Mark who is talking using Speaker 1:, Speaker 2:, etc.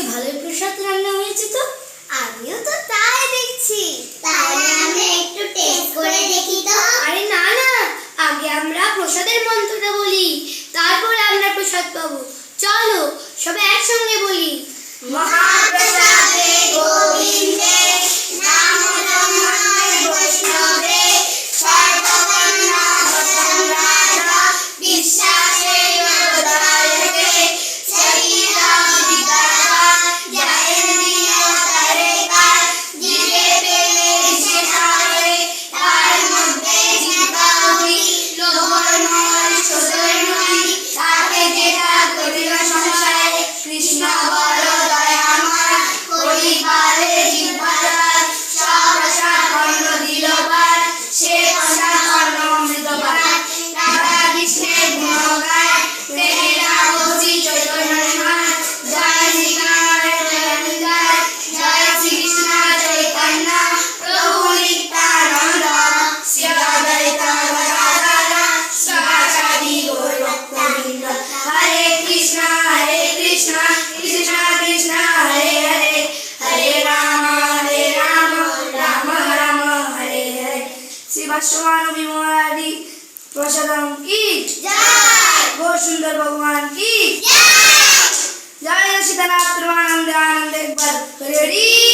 Speaker 1: আজকে ভালোই প্রসাদ রান্না হয়েছে তো?
Speaker 2: আমিও তো তাই দেখছি। তাহলে আমরা একটু টেস্ট করে দেখি তো।
Speaker 1: আরে না না, আগে আমরা প্রসাদের মন্ত্রটা বলি, তারপর আমরা প্রসাদ পাবো। চলো সবাই একসঙ্গে বলি।
Speaker 2: মহা लक्ष्मण विमोरारी प्रसादम की बहुत सुंदर भगवान की जय सीतानाथ
Speaker 1: परमानंद आनंद एक बार रेडी